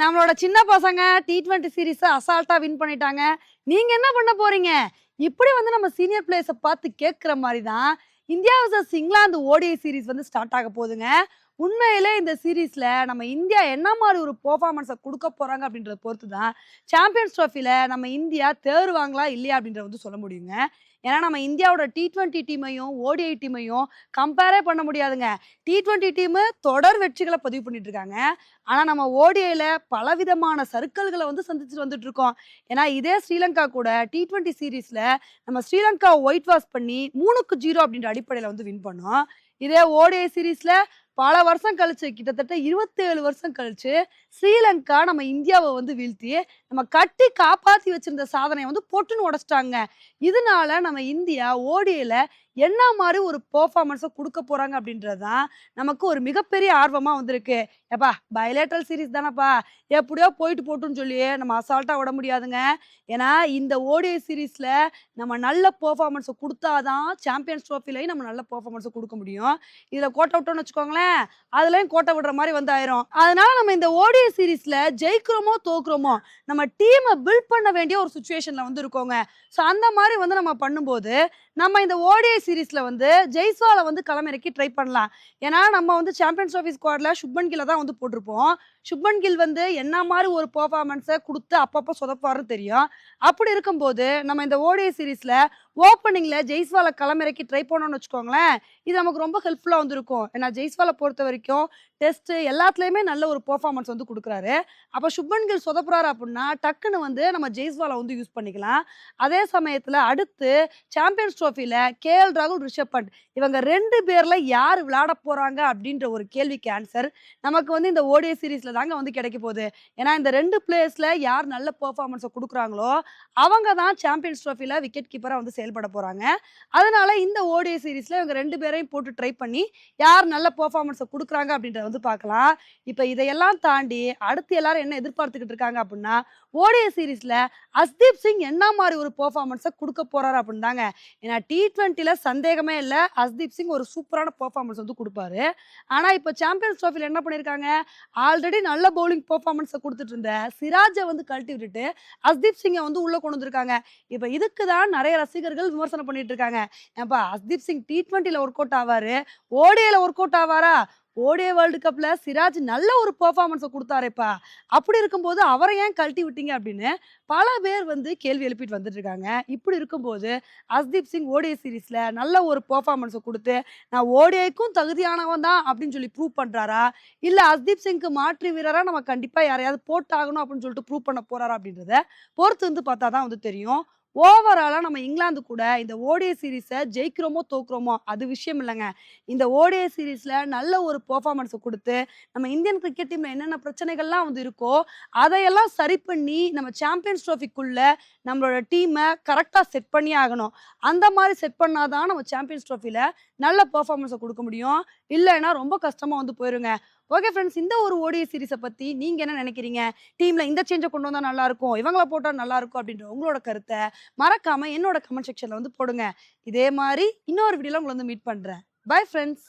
நம்மளோட சின்ன பசங்க டி ட்வெண்ட்டி சீரீஸை அசால்ட்டா வின் பண்ணிட்டாங்க. நீங்க என்ன பண்ண போறீங்க? இப்படி வந்து நம்ம சீனியர் பிளேயர்ஸை பார்த்து கேட்குற மாதிரி தான் India versus England ODI series வந்து ஸ்டார்ட் ஆக போகுதுங்க. உண்மையிலே இந்த சீரீஸ்ல நம்ம இந்தியா என்ன மாதிரி ஒரு பெர்ஃபார்மன்ஸை கொடுக்க போறாங்க அப்படின்றத பொறுத்து தான் சாம்பியன்ஸ் ட்ராஃபில நம்ம இந்தியா தேறுவாங்களா இல்லையா அப்படின்றத வந்து சொல்ல முடியுங்க. ஏன்னா நம்ம இந்தியாவோட டி ட்வெண்ட்டி டீமையும் ஓடிஐ டீமையும் கம்பேரே பண்ண முடியாதுங்க. டி ட்வெண்ட்டி டீமு தொடர் வெற்றிகளை பதிவு பண்ணிட்டு இருக்காங்க. ஆனால் நம்ம ஓடிஐயில் பலவிதமான சர்க்கிள்களை வந்து சந்திச்சுட்டு வந்துட்டு இருக்கோம். ஏன்னா இதே ஸ்ரீலங்கா கூட டி ட்வெண்ட்டி சீரீஸில் நம்ம ஸ்ரீலங்கா ஒயிட் வாஷ் பண்ணி மூணுக்கு ஜீரோ அப்படின்ற அடிப்படையில் வந்து வின் பண்ணோம். இதே ஓடிஐ சீரீஸில் பல வருஷம் கழிச்சு கிட்டத்தட்ட இருபத்தேழு வருஷம் கழிச்சு ஸ்ரீலங்கா நம்ம இந்தியாவை வந்து வீழ்த்தி நம்ம கட்டி காப்பாற்றி வச்சிருந்த சாதனையை வந்து பொட்டுன்னு உடச்சிட்டாங்க. இதனால நம்ம இந்தியா ஓடியில் என்ன மாதிரி ஒரு பெர்ஃபார்மன்ஸை கொடுக்க போகிறாங்க அப்படின்றது தான் நமக்கு ஒரு மிகப்பெரிய ஆர்வமாக வந்திருக்கு. ஏப்பா பைலேட்ரல் சீரிஸ் தானப்பா. எப்படியோ போயிட்டு போட்டுன்னு சொல்லி நம்ம அசால்ட்டாக விட முடியாதுங்க. ஏன்னா இந்த ஓடிஐ சீரீஸில் நம்ம நல்ல பெர்ஃபார்மன்ஸை கொடுத்தாதான் சாம்பியன்ஸ் ட்ரோஃபிலையும் நம்ம நல்ல பெர்ஃபார்மன்ஸை கொடுக்க முடியும். இதில் கோட்டை விட்டோம்னு வச்சுக்கோங்களேன் அதுலேயும் கோட்டை விடுற மாதிரி வந்து ஆயிரும் அதனால நம்ம இந்த ஓடிஐ சீரீஸில் ஜெயிக்கிறோமோ தோக்குறோமோ நம்ம டீமை பில்ட் பண்ண வேண்டிய ஒரு சுச்சுவேஷனில் வந்து இருக்கோங்க ஸோ அந்த மாதிரி வந்து நம்ம பண்ணும்போது நம்ம இந்த ஓடிஐ சீரீஸில் வந்து ஜெய்ஸ்வாலை வந்து களமிறக்கி ட்ரை பண்ணலாம். ஏன்னா நம்ம வந்து சாம்பியன்ஸ் ஆஃபீஸ் ஸ்குவாடில் சுப்மன் கில்லை தான் வந்து போட்டிருப்போம். சுப்மன் கில் வந்து என்ன மாதிரி ஒரு பர்ஃபார்மன்ஸை கொடுத்து அப்பப்போ சொதப்பாருன்னு தெரியும். அப்படி இருக்கும்போது நம்ம இந்த ஓடிஐ சீரீஸில் ஓப்பனிங்கில் ஜெய்ஸ்வாலை களமிறக்கி ட்ரை பண்ணோம்னு வச்சுக்கோங்களேன் இது நமக்கு ரொம்ப ஹெல்ப்ஃபுல்லாக வந்திருக்கும். ஏன்னா ஜெய்ஸ்வாலை பொறுத்த வரைக்கும் டெஸ்ட்டு எல்லாத்துலேயுமே நல்ல ஒரு பெர்ஃபார்மன்ஸ் வந்து கொடுக்குறாரு. அப்போ சுப்மன் கில் சொதப்புறாரு அப்படின்னா டக்குன்னு வந்து நம்ம ஜெய்ஸ்வாலை வந்து யூஸ் பண்ணிக்கலாம். அதே சமயத்தில் அடுத்து சாம்பியன்ஸ் ட்ரோஃபியில் கே எல் ராகுல் ரிஷப் பண்ட் இவங்க ரெண்டு பேரில் யார் விளையாட போகிறாங்க அப்படின்ற ஒரு கேள்விக்கு ஆன்சர் நமக்கு வந்து இந்த ஓடிஐ சீரீஸில் தாங்க வந்து கிடைக்க போகுது. ஏன்னா இந்த ரெண்டு பிளேஸில் யார் நல்ல பெர்ஃபார்மன்ஸை கொடுக்குறாங்களோ அவங்க தான் சாம்பியன்ஸ் ட்ரோஃபியில் விக்கெட் கீப்பராக வந்து செயல்பட போறாங்க. அதனால இந்த ஓடிஐ சீரீஸில் இவங்க ரெண்டு பேரையும் போட்டு ட்ரை பண்ணி யார் நல்ல பெர்ஃபார்மன்ஸை கொடுக்குறாங்க அப்படின்றத வந்து பார்க்கலாம். இப்போ இதையெல்லாம் தாண்டி அடுத்து எல்லாரும் என்ன எதிர்பார்த்துக்கிட்டு இருக்காங்க அப்படின்னா ஓடிஐ சீரீஸில் அஸ்தீப் சிங் என்ன மாதிரி ஒரு பெர்ஃபார்மன்ஸை கொடுக்க போகிறாரு அப்படின்னு தாங்க. ஏன்னா டி ட்வெண்ட்டியில் சந்தேகமே இல்லை. அஸ்தீப் சிங் ஒரு சூப்பரான பெர்ஃபார்மன்ஸ் வந்து கொடுப்பாரு. ஆனால் இப்போ சாம்பியன்ஸ் ட்ரோஃபியில் என்ன பண்ணியிருக்காங்க ஆல்ரெடி நல்ல பவுலிங் பெர்ஃபார்மன்ஸை கொடுத்துட்டு இருந்த சிராஜை வந்து கழட்டி விட்டுட்டு அஸ்தீப் சிங்கை வந்து உள்ளே கொண்டு வந்திருக்காங்க. இப்போ இதுக்கு தான் நிறைய ரசிகர்கள் விமர்சனம் பண்ணிட்டு இருக்காங்க. ஏப்பா அஸ்தீப் சிங் டி ட்வெண்ட்டியில் ஒர்க் அவுட் ஆவாரு. ஓடியில் ஒர்க் அவுட் ஆவாரா? ஓடிஐ வேர்ல்டு கப்பில் சிராஜ் நல்ல ஒரு பெர்ஃபார்மன்ஸை கொடுத்தாரேப்பா. அப்படி இருக்கும்போது அவரை ஏன் கழட்டி விட்டீங்க அப்படின்னு பல பேர் வந்து கேள்வி எழுப்பிட்டு வந்துட்டு இருக்காங்க இப்படி இருக்கும்போது அஸ்தீப் சிங் ஓடிஐ சீரீஸில் நல்ல ஒரு பெர்ஃபார்மன்ஸை கொடுத்து நான் ஓடிஐக்கும் தகுதியானவன் தான் அப்படின்னு சொல்லி ப்ரூவ் பண்ணுறாரா இல்லை அஸ்தீப் சிங்க்கு மாற்று வீரராக நம்ம கண்டிப்பாக யாரையாவது போட்டாகணும் அப்படின்னு சொல்லிட்டு ப்ரூவ் பண்ண போகிறாரா அப்படின்றத பொறுத்து வந்து பார்த்தா தான் வந்து தெரியும். ஓவராலாக நம்ம இங்கிலாந்து கூட இந்த ஓடிஐ சீரீஸை ஜெயிக்கிறோமோ தோக்குறோமோ அது விஷயம் இல்லைங்க. இந்த ஓடிஐ சீரீஸில் நல்ல ஒரு பர்ஃபார்மன்ஸை கொடுத்து நம்ம இந்தியன் கிரிக்கெட் டீமில் என்னென்ன பிரச்சனைகள்லாம் வந்து இருக்கோ அதையெல்லாம் சரி பண்ணி நம்ம சாம்பியன்ஸ் ட்ரோஃபிக்குள்ளே நம்மளோட டீமை கரெக்டாக செட் பண்ணி ஆகணும். அந்த மாதிரி செட் பண்ணால் தான் நம்ம சாம்பியன்ஸ் ட்ரோஃபியில் நல்ல பர்ஃபார்மன்ஸை கொடுக்க முடியும். இல்லைன்னா ரொம்ப கஷ்டமாக வந்து போயிருங்க. ஓகே ஃப்ரெண்ட்ஸ் இந்த ஒரு ஓடிஐ சீரிஸை பற்றி நீங்கள் என்ன நினைக்கிறீங்க? டீமில் இந்த சேஞ்சை கொண்டு வந்தால் நல்லாயிருக்கும் இவங்களை போட்டால் நல்லாயிருக்கும் அப்படின்ற உங்களோட கருத்தை மறக்காம என்னோட கமெண்ட் செக்ஷனில் வந்து போடுங்க. இதே மாதிரி இன்னொரு வீடியோவில் உங்களை வந்து மீட் பண்ணுறேன் பை ஃப்ரெண்ட்ஸ்